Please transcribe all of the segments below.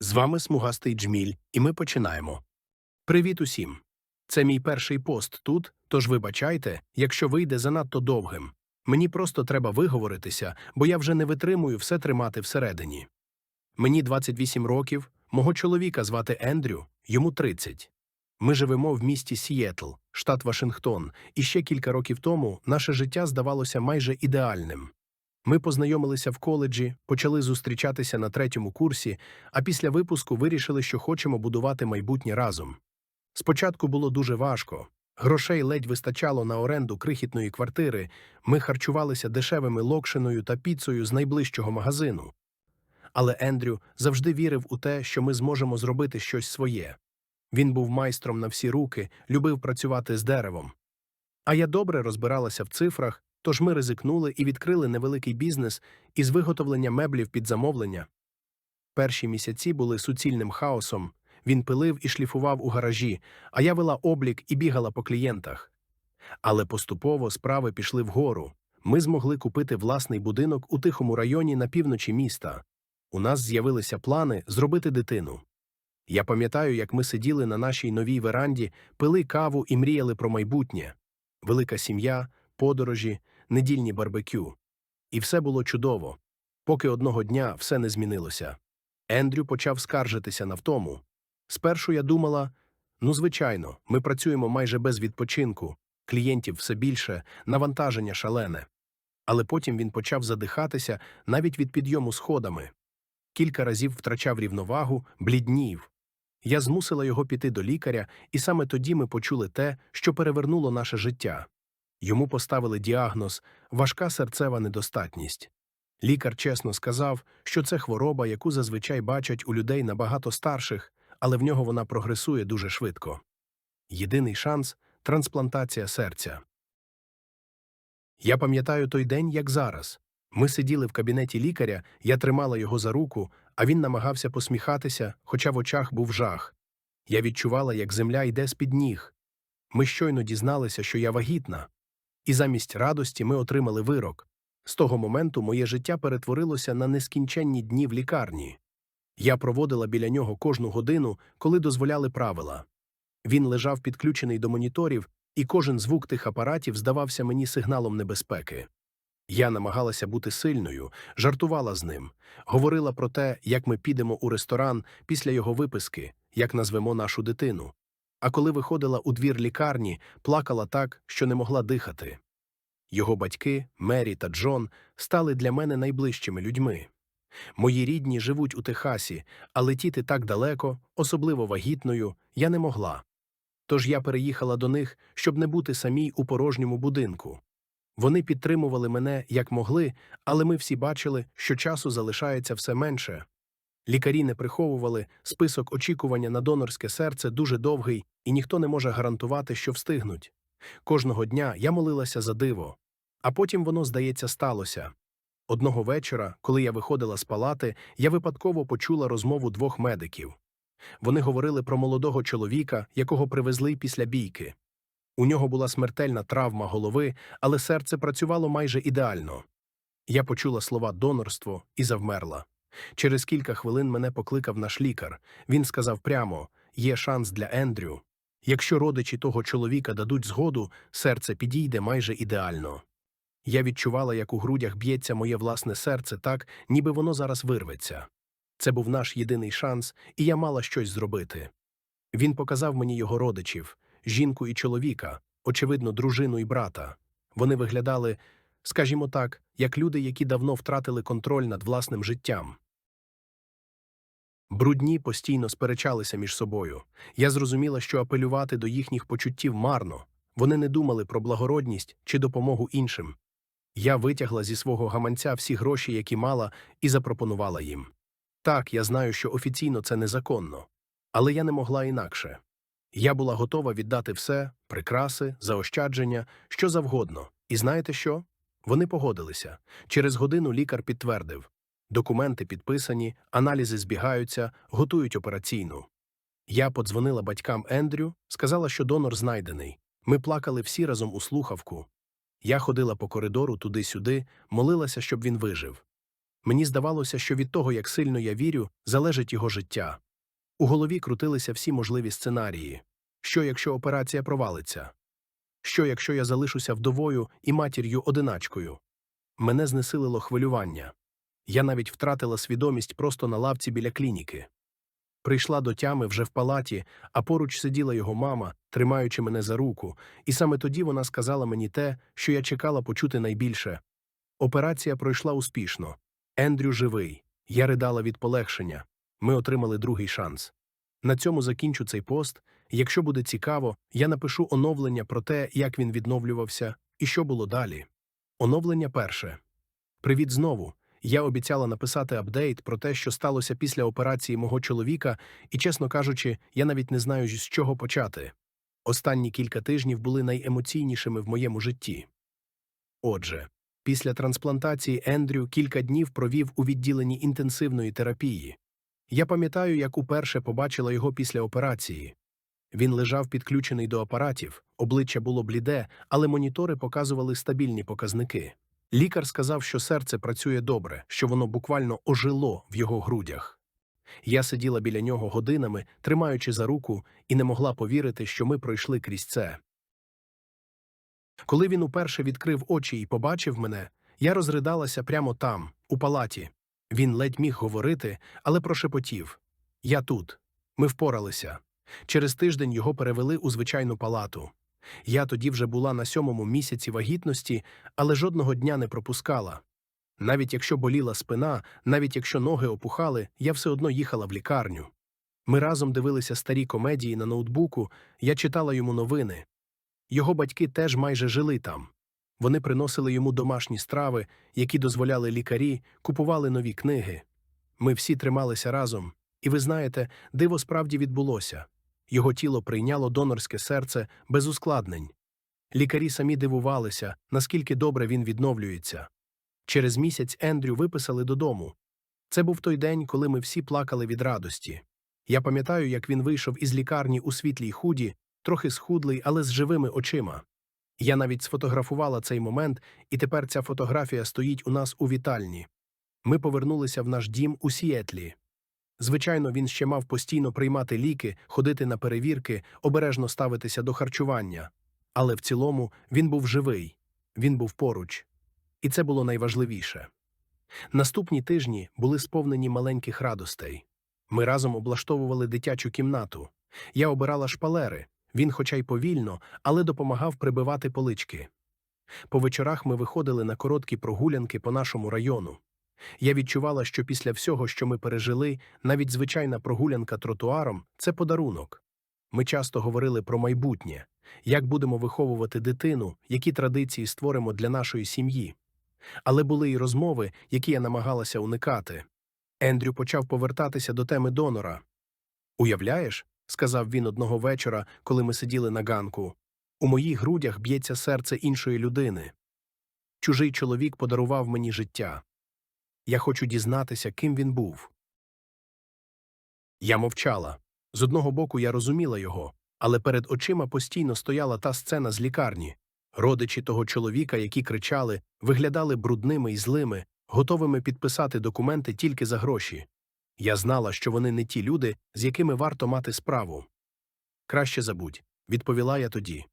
З вами смугастий Джміль, і ми починаємо. Привіт усім! Це мій перший пост тут, тож вибачайте, якщо вийде занадто довгим. Мені просто треба виговоритися, бо я вже не витримую все тримати всередині. Мені 28 років, мого чоловіка звати Ендрю, йому 30. Ми живемо в місті Сієтл, штат Вашингтон, і ще кілька років тому наше життя здавалося майже ідеальним. Ми познайомилися в коледжі, почали зустрічатися на третьому курсі, а після випуску вирішили, що хочемо будувати майбутнє разом. Спочатку було дуже важко. Грошей ледь вистачало на оренду крихітної квартири, ми харчувалися дешевими локшиною та піцею з найближчого магазину. Але Ендрю завжди вірив у те, що ми зможемо зробити щось своє. Він був майстром на всі руки, любив працювати з деревом. А я добре розбиралася в цифрах, тож ми ризикнули і відкрили невеликий бізнес із виготовлення меблів під замовлення. Перші місяці були суцільним хаосом. Він пилив і шліфував у гаражі, а я вела облік і бігала по клієнтах. Але поступово справи пішли вгору. Ми змогли купити власний будинок у тихому районі на півночі міста. У нас з'явилися плани зробити дитину. Я пам'ятаю, як ми сиділи на нашій новій веранді, пили каву і мріяли про майбутнє. Велика сім'я, подорожі, недільні барбекю. І все було чудово, поки одного дня все не змінилося. Ендрю почав скаржитися на втому. Спершу я думала: ну, звичайно, ми працюємо майже без відпочинку, клієнтів все більше, навантаження шалене. Але потім він почав задихатися навіть від підйому сходами. Кілька разів втрачав рівновагу, бліднів. Я змусила його піти до лікаря, і саме тоді ми почули те, що перевернуло наше життя. Йому поставили діагноз важка серцева недостатність. Лікар чесно сказав, що це хвороба, яку зазвичай бачать у людей набагато старших, але в нього вона прогресує дуже швидко. Єдиний шанс трансплантація серця. Я пам'ятаю той день, як зараз. Ми сиділи в кабінеті лікаря, я тримала його за руку, а він намагався посміхатися, хоча в очах був жах. Я відчувала, як земля йде з-під ніг. Ми щойно дізналися, що я вагітна. І замість радості ми отримали вирок. З того моменту моє життя перетворилося на нескінченні дні в лікарні. Я проводила біля нього кожну годину, коли дозволяли правила. Він лежав підключений до моніторів, і кожен звук тих апаратів здавався мені сигналом небезпеки. Я намагалася бути сильною, жартувала з ним, говорила про те, як ми підемо у ресторан після його виписки, як назвемо нашу дитину. А коли виходила у двір лікарні, плакала так, що не могла дихати. Його батьки, Мері та Джон, стали для мене найближчими людьми. Мої рідні живуть у Техасі, а летіти так далеко, особливо вагітною, я не могла. Тож я переїхала до них, щоб не бути самій у порожньому будинку. Вони підтримували мене як могли, але ми всі бачили, що часу залишається все менше. Лікарі не приховували, список очікування на донорське серце дуже довгий, і ніхто не може гарантувати, що встигнуть. Кожного дня я молилася за диво, а потім воно, здається, сталося. Одного вечора, коли я виходила з палати, я випадково почула розмову двох медиків. Вони говорили про молодого чоловіка, якого привезли після бійки. У нього була смертельна травма голови, але серце працювало майже ідеально. Я почула слова донорство і завмерла. Через кілька хвилин мене покликав наш лікар. Він сказав прямо: є шанс для Ендрю. Якщо родичі того чоловіка дадуть згоду, серце підійде майже ідеально. Я відчувала, як у грудях б'ється моє власне серце так, ніби воно зараз вирветься. Це був наш єдиний шанс, і я мала щось зробити. Він показав мені його родичів, жінку і чоловіка, очевидно, дружину і брата. Вони виглядали, скажімо так, як люди, які давно втратили контроль над власним життям. Брудні постійно сперечалися між собою. Я зрозуміла, що апелювати до їхніх почуттів марно. Вони не думали про благородність чи допомогу іншим. Я витягла зі свого гаманця всі гроші, які мала, і запропонувала їм. Так, я знаю, що офіційно це незаконно, але я не могла інакше. Я була готова віддати все прикраси, заощадження, що завгодно. І знаєте що? Вони погодилися. Через годину лікар підтвердив документи підписані, аналізи збігаються, готують операційну. Я подзвонила батькам Ендрю, сказала, що донор знайдений. Ми плакали всі разом у слухавку. Я ходила по коридору туди-сюди, молилася, щоб він вижив. Мені здавалося, що від того, як сильно я вірю, залежить його життя. У голові крутилися всі можливі сценарії. Що, якщо операція провалиться? Що, якщо я залишуся вдовою і матір'ю одиначкою? Мене знесилило хвилювання. Я навіть втратила свідомість просто на лавці біля клініки. Прийшла до тями вже в палаті, а поруч сиділа його мама, тримаючи мене за руку, і саме тоді вона сказала мені те, що я чекала почути найбільше. Операція пройшла успішно. Ендрю живий. Я ридала від полегшення. Ми отримали другий шанс. На цьому закінчу цей пост. Якщо буде цікаво, я напишу оновлення про те, як він відновлювався і що було далі. Оновлення перше. Привіт знову. Я обіцяла написати апдейт про те, що сталося після операції мого чоловіка, і, чесно кажучи, я навіть не знаю, з чого почати. Останні кілька тижнів були найемоційнішими в моєму житті. Отже, після трансплантації Ендрю кілька днів провів у відділенні інтенсивної терапії. Я пам'ятаю, як уперше побачила його після операції. Він лежав підключений до апаратів, обличчя було бліде, але монітори показували стабільні показники. Лікар сказав, що серце працює добре, що воно буквально ожило в його грудях. Я сиділа біля нього годинами, тримаючи за руку, і не могла повірити, що ми пройшли крізь це. Коли він уперше відкрив очі і побачив мене, я розридалася прямо там, у палаті. Він ледь міг говорити, але прошепотів Я тут. Ми впоралися. Через тиждень його перевели у звичайну палату. Я тоді вже була на сьомому місяці вагітності, але жодного дня не пропускала. Навіть якщо боліла спина, навіть якщо ноги опухали, я все одно їхала в лікарню. Ми разом дивилися старі комедії на ноутбуку, я читала йому новини. Його батьки теж майже жили там. Вони приносили йому домашні страви, які дозволяли лікарі, купували нові книги. Ми всі трималися разом, і ви знаєте, диво справді відбулося. Його тіло прийняло донорське серце без ускладнень. Лікарі самі дивувалися, наскільки добре він відновлюється. Через місяць Ендрю виписали додому. Це був той день, коли ми всі плакали від радості. Я пам'ятаю, як він вийшов із лікарні у світлій худі, трохи схудлий, але з живими очима. Я навіть сфотографувала цей момент, і тепер ця фотографія стоїть у нас у вітальні. Ми повернулися в наш дім у Сіетлі. Звичайно, він ще мав постійно приймати ліки, ходити на перевірки, обережно ставитися до харчування. Але в цілому він був живий, він був поруч. І це було найважливіше. Наступні тижні були сповнені маленьких радостей. Ми разом облаштовували дитячу кімнату. Я обирала шпалери, він, хоча й повільно, але допомагав прибивати полички. По вечорах ми виходили на короткі прогулянки по нашому району. Я відчувала, що після всього, що ми пережили, навіть звичайна прогулянка тротуаром це подарунок. Ми часто говорили про майбутнє, як будемо виховувати дитину, які традиції створимо для нашої сім'ї. Але були й розмови, які я намагалася уникати. Ендрю почав повертатися до теми донора. Уявляєш, сказав він одного вечора, коли ми сиділи на ганку, у моїх грудях б'ється серце іншої людини. Чужий чоловік подарував мені життя. Я хочу дізнатися, ким він був. Я мовчала. З одного боку я розуміла його, але перед очима постійно стояла та сцена з лікарні. Родичі того чоловіка, які кричали, виглядали брудними і злими, готовими підписати документи тільки за гроші. Я знала, що вони не ті люди, з якими варто мати справу. Краще забудь, відповіла я тоді.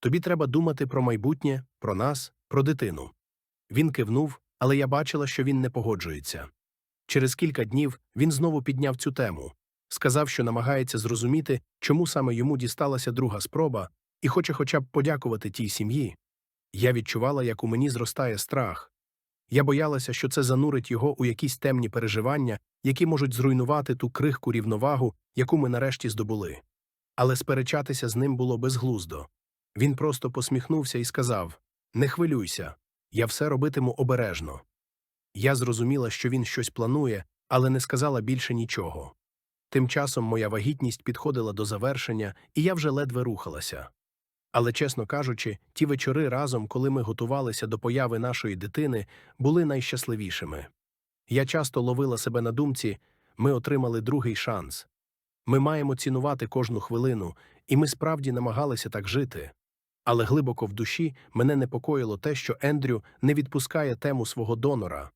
Тобі треба думати про майбутнє, про нас, про дитину. Він кивнув, але я бачила, що він не погоджується. Через кілька днів він знову підняв цю тему, сказав, що намагається зрозуміти, чому саме йому дісталася друга спроба, і хоче хоча б подякувати тій сім'ї. Я відчувала, як у мені зростає страх. Я боялася, що це занурить його у якісь темні переживання, які можуть зруйнувати ту крихку рівновагу, яку ми нарешті здобули. Але сперечатися з ним було безглуздо. Він просто посміхнувся і сказав Не хвилюйся, я все робитиму обережно. Я зрозуміла, що він щось планує, але не сказала більше нічого. Тим часом моя вагітність підходила до завершення, і я вже ледве рухалася. Але, чесно кажучи, ті вечори разом, коли ми готувалися до появи нашої дитини, були найщасливішими. Я часто ловила себе на думці ми отримали другий шанс. Ми маємо цінувати кожну хвилину, і ми справді намагалися так жити. Але глибоко в душі мене непокоїло те, що Ендрю не відпускає тему свого донора.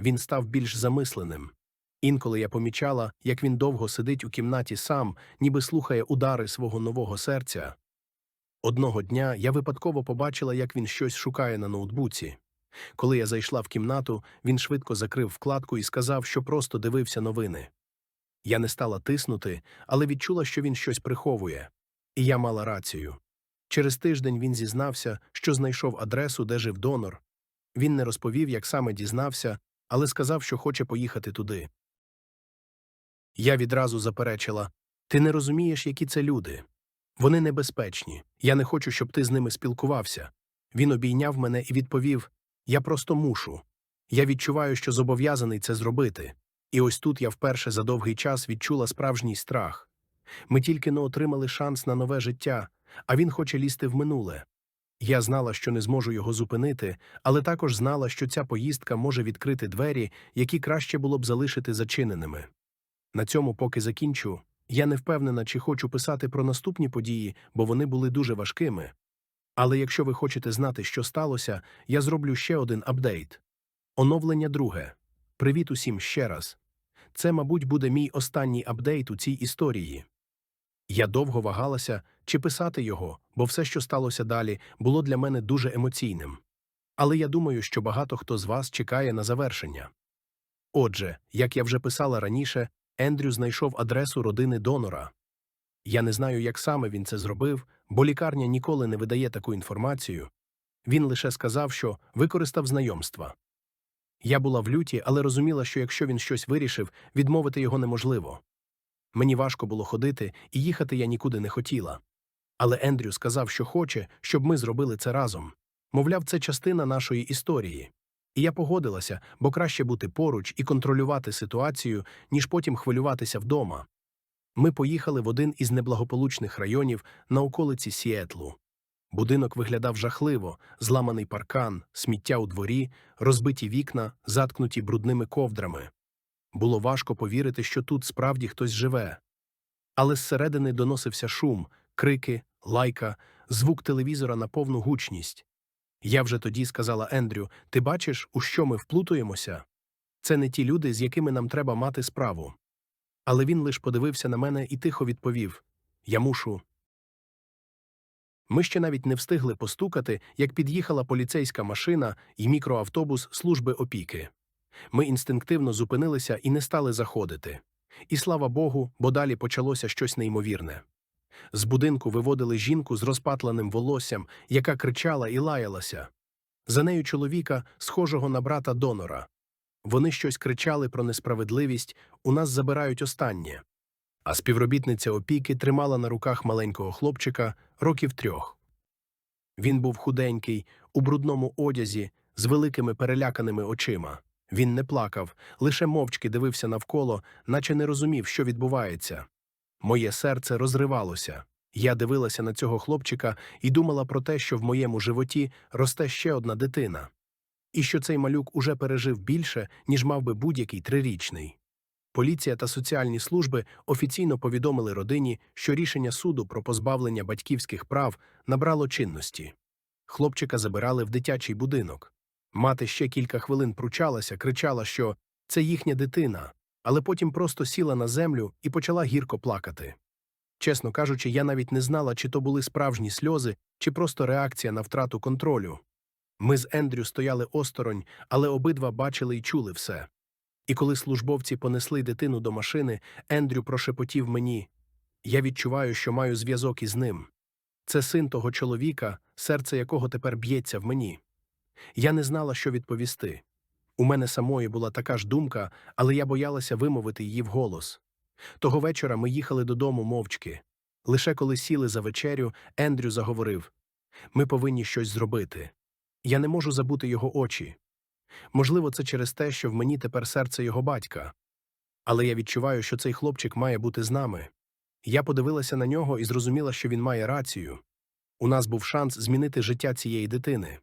він став більш замисленим. Інколи я помічала, як він довго сидить у кімнаті сам, ніби слухає удари свого нового серця. Одного дня я випадково побачила, як він щось шукає на ноутбуці. Коли я зайшла в кімнату, він швидко закрив вкладку і сказав, що просто дивився новини. Я не стала тиснути, але відчула, що він щось приховує. І я мала рацію. Через тиждень він зізнався, що знайшов адресу, де жив донор. Він не розповів, як саме дізнався, але сказав, що хоче поїхати туди. Я відразу заперечила ти не розумієш, які це люди. Вони небезпечні. Я не хочу, щоб ти з ними спілкувався. Він обійняв мене і відповів Я просто мушу. Я відчуваю, що зобов'язаний це зробити. І ось тут я вперше за довгий час відчула справжній страх. Ми тільки не отримали шанс на нове життя, а він хоче лізти в минуле. Я знала, що не зможу його зупинити, але також знала, що ця поїздка може відкрити двері, які краще було б залишити зачиненими. На цьому поки закінчу. Я не впевнена, чи хочу писати про наступні події, бо вони були дуже важкими. Але якщо ви хочете знати, що сталося, я зроблю ще один апдейт. Оновлення друге. Привіт усім ще раз. Це, мабуть, буде мій останній апдейт у цій історії. Я довго вагалася, чи писати його, бо все, що сталося далі, було для мене дуже емоційним. Але я думаю, що багато хто з вас чекає на завершення. Отже, як я вже писала раніше, Ендрю знайшов адресу родини донора. Я не знаю, як саме він це зробив, бо лікарня ніколи не видає таку інформацію. Він лише сказав, що використав знайомства. Я була в люті, але розуміла, що якщо він щось вирішив, відмовити його неможливо. Мені важко було ходити, і їхати я нікуди не хотіла. Але Ендрю сказав, що хоче, щоб ми зробили це разом. Мовляв, це частина нашої історії. І я погодилася, бо краще бути поруч і контролювати ситуацію, ніж потім хвилюватися вдома. Ми поїхали в один із неблагополучних районів на околиці Сіетлу. Будинок виглядав жахливо, зламаний паркан, сміття у дворі, розбиті вікна, заткнуті брудними ковдрами. Було важко повірити, що тут справді хтось живе. Але зсередини доносився шум, крики, лайка, звук телевізора на повну гучність. Я вже тоді сказала Ендрю: ти бачиш, у що ми вплутуємося? Це не ті люди, з якими нам треба мати справу. Але він лиш подивився на мене і тихо відповів Я мушу. Ми ще навіть не встигли постукати, як під'їхала поліцейська машина і мікроавтобус служби опіки. Ми інстинктивно зупинилися і не стали заходити. І слава Богу, бо далі почалося щось неймовірне. З будинку виводили жінку з розпатленим волоссям, яка кричала і лаялася. За нею чоловіка, схожого на брата донора. Вони щось кричали про несправедливість, у нас забирають останнє. А співробітниця опіки тримала на руках маленького хлопчика років трьох. Він був худенький, у брудному одязі, з великими переляканими очима. Він не плакав, лише мовчки дивився навколо, наче не розумів, що відбувається. Моє серце розривалося. Я дивилася на цього хлопчика і думала про те, що в моєму животі росте ще одна дитина, і що цей малюк уже пережив більше, ніж мав би будь-який трирічний. Поліція та соціальні служби офіційно повідомили родині, що рішення суду про позбавлення батьківських прав набрало чинності. Хлопчика забирали в дитячий будинок. Мати ще кілька хвилин пручалася, кричала, що це їхня дитина, але потім просто сіла на землю і почала гірко плакати. Чесно кажучи, я навіть не знала, чи то були справжні сльози, чи просто реакція на втрату контролю. Ми з Ендрю стояли осторонь, але обидва бачили і чули все. І коли службовці понесли дитину до машини, Ендрю прошепотів мені я відчуваю, що маю зв'язок із ним. Це син того чоловіка, серце якого тепер б'ється в мені. Я не знала, що відповісти. У мене самої була така ж думка, але я боялася вимовити її вголос. Того вечора ми їхали додому мовчки. Лише коли сіли за вечерю, Ендрю заговорив ми повинні щось зробити. Я не можу забути його очі. Можливо, це через те, що в мені тепер серце його батька. Але я відчуваю, що цей хлопчик має бути з нами. Я подивилася на нього і зрозуміла, що він має рацію. У нас був шанс змінити життя цієї дитини.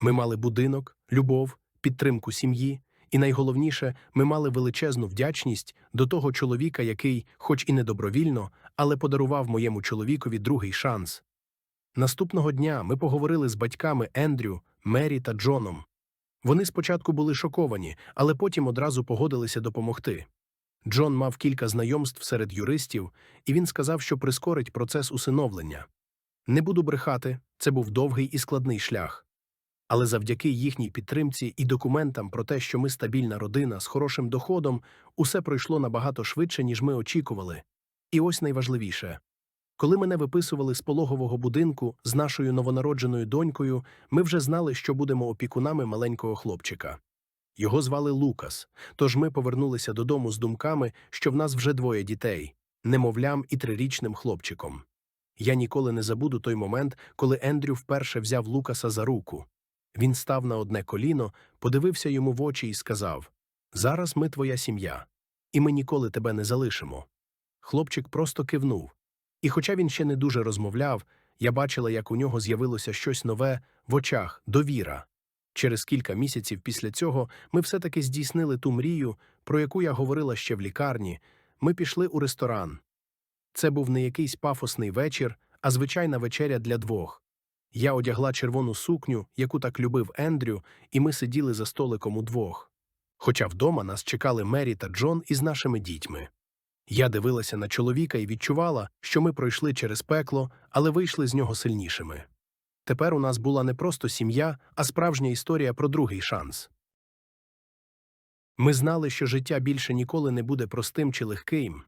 Ми мали будинок, любов, підтримку сім'ї, і найголовніше, ми мали величезну вдячність до того чоловіка, який, хоч і не добровільно, але подарував моєму чоловікові другий шанс. Наступного дня ми поговорили з батьками Ендрю, Мері та Джоном. Вони спочатку були шоковані, але потім одразу погодилися допомогти. Джон мав кілька знайомств серед юристів, і він сказав, що прискорить процес усиновлення. Не буду брехати, це був довгий і складний шлях. Але завдяки їхній підтримці і документам про те, що ми стабільна родина з хорошим доходом, усе пройшло набагато швидше, ніж ми очікували. І ось найважливіше. Коли мене виписували з пологового будинку з нашою новонародженою донькою, ми вже знали, що будемо опікунами маленького хлопчика. Його звали Лукас, тож ми повернулися додому з думками, що в нас вже двоє дітей немовлям і трирічним хлопчиком. Я ніколи не забуду той момент, коли Ендрю вперше взяв Лукаса за руку. Він став на одне коліно, подивився йому в очі і сказав Зараз ми твоя сім'я, і ми ніколи тебе не залишимо. Хлопчик просто кивнув. І хоча він ще не дуже розмовляв, я бачила, як у нього з'явилося щось нове в очах довіра. Через кілька місяців після цього ми все-таки здійснили ту мрію, про яку я говорила ще в лікарні. Ми пішли у ресторан. Це був не якийсь пафосний вечір, а звичайна вечеря для двох. Я одягла червону сукню, яку так любив Ендрю, і ми сиділи за столиком удвох. Хоча вдома нас чекали Мері та Джон із нашими дітьми. Я дивилася на чоловіка і відчувала, що ми пройшли через пекло, але вийшли з нього сильнішими. Тепер у нас була не просто сім'я, а справжня історія про другий шанс. Ми знали, що життя більше ніколи не буде простим чи легким.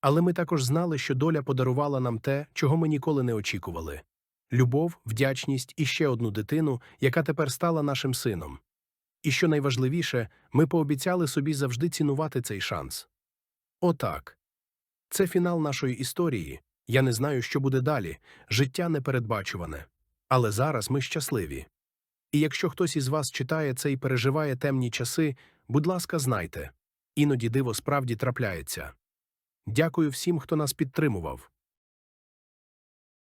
Але ми також знали, що доля подарувала нам те, чого ми ніколи не очікували любов, вдячність і ще одну дитину, яка тепер стала нашим сином. І що найважливіше, ми пообіцяли собі завжди цінувати цей шанс. Отак. Це фінал нашої історії. Я не знаю, що буде далі. Життя непередбачуване. Але зараз ми щасливі. І якщо хтось із вас читає це і переживає темні часи, будь ласка, знайте іноді диво справді трапляється. Дякую всім, хто нас підтримував.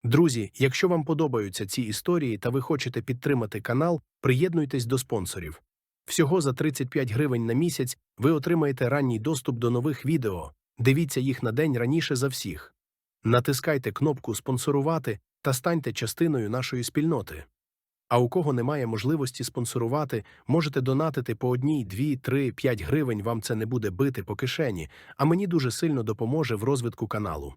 Друзі, якщо вам подобаються ці історії та ви хочете підтримати канал, приєднуйтесь до спонсорів. Всього за 35 гривень на місяць ви отримаєте ранній доступ до нових відео. Дивіться їх на день раніше за всіх. Натискайте кнопку Спонсорувати та станьте частиною нашої спільноти. А у кого немає можливості спонсорувати, можете донатити по одній, дві, три, п'ять гривень, вам це не буде бити по кишені, а мені дуже сильно допоможе в розвитку каналу.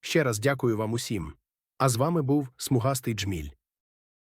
Ще раз дякую вам усім. А з вами був Смугастий Джміль.